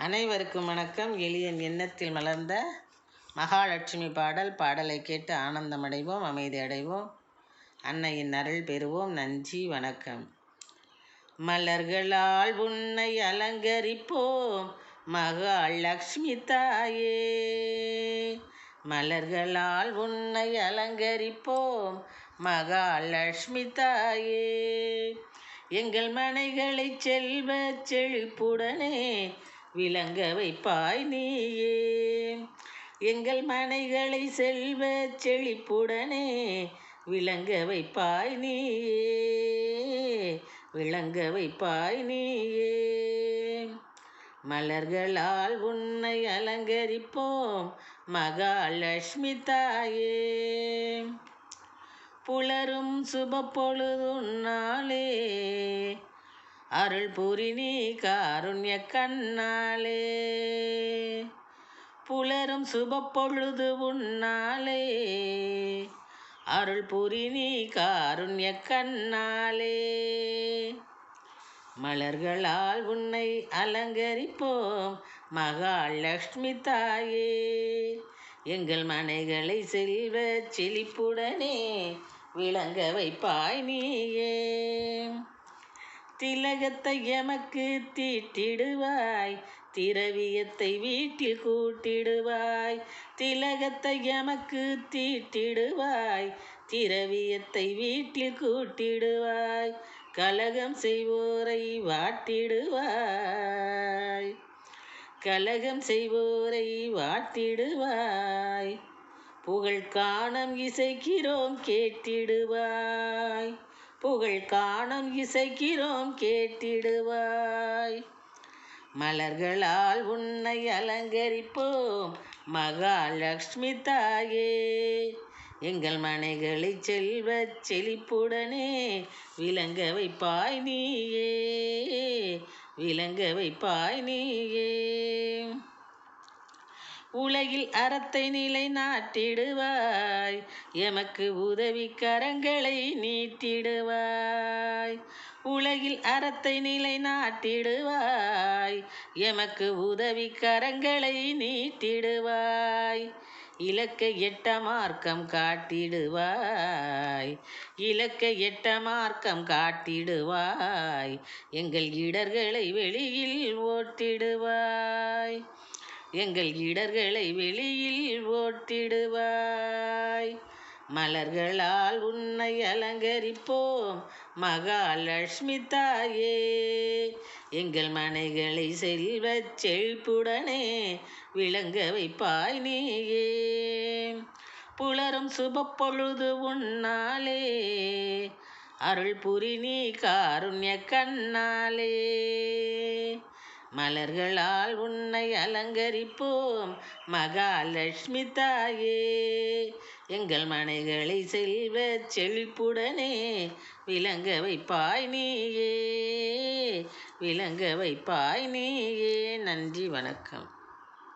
அனைவருக்கும் வணக்கம். எளியன் எண்ணத்தில் மலர்ந்த மகாலட்சுமி பாடல். பாடலை கேட்டு ஆனந்தமடைவோம் அமைதி அடைவோம். அன்னையின் அருள் பெறுவோம். நன்றி வணக்கம். மலர்களால் உன்னை அலங்கரிப்போம் மகாலட்சுமி தாயே. மலர்களால் உன்னை அலங்கரிப்போம் மகாலட்சுமி தாயே. எங்கள் மனைகளை செல்வ செழிப்புடனே விளங்க வைப்பாய் நீயே. எங்கள் மனைகளை செல்வ செழிப்புடனே விளங்க வைப்பாய் நீயே. விளங்க வைப்பாய் நீயே. மலர்களால் உன்னை அலங்கரிப்போம் மகாலட்சுமி தாயே. புலரும் சுப பொழுதுன்னாலே அருள் புரி நீ காருண்ய கண்ணாலே புலரும் சுபப்பொழுது உன்னாலே. அருள் புரி நீ காருண்ய கண்ணாலே மலர்களால் உன்னை அலங்கரிப்போம் மகாலட்சுமி தாயே. எங்கள் மனைகளை செல்வ செழிப்புடனே விளங்க வைப்பாய் நீயே. திலகத்தை எமக்கு தீட்டிடுவாய். திரவியத்தை வீட்டில் கூட்டிடுவாய். திலகத்தை எமக்கு தீட்டிடுவாய். திரவியத்தை வீட்டில் கூட்டிடுவாய். கலகம் செய்வோரை வாட்டிடுவாய். கலகம் செய்வோரை வாட்டிடுவாய். புகழ் காணம் இசைக்கிறோம் கேட்டிடுவாய். புகழ் காணம் இசைக்கிறோம் கேட்டிடுவாய். மலர்களால் உன்னை அலங்கரிப்போம் மகாலட்சுமி தாயே. எங்கள் மனைகளை செல்வ செழிப்புடனே விளங்க வைப்பாய் நீயே. விளங்க வைப்பாய் நீயே. உலகில் அறத்தை நிலை நாட்டிடுவாய் எமக்கு உதவி கரங்களை நீட்டிடுவாய். உலகில் அறத்தை நிலை நாட்டிடுவாய் எமக்கு உதவி கரங்களை நீட்டிடுவாய். இலக்க எட்ட மார்க்கம் காட்டிடுவாய். இலக்க எட்ட மார்க்கம் காட்டிடுவாய். எங்கள் இடர்களை வெளியில் ஓட்டிடுவாய். எங்கள் இடர்களை வெளியில் ஓட்டிடுவாய். மலர்களால் உன்னை அலங்கரிப்போம் மகாலட்சுமி தாயே. எங்கள் மனைகளை செல்வ செழிப்புடனே விளங்க வைப்பாய் நீயே. புலரும் சுபப்பொழுது உன்னாலே அருள் புரி நீ காருண்ய கண்ணாலே. மலர்களால் உன்னை அலங்கரிப்போம் மகாலட்சுமி தாயே. எங்கள் மனைகளை செல்வ செழிப்புடனே விளங்க வைப்பாய் நீயே. விளங்க வைப்பாய் நீயே. நன்றி வணக்கம்.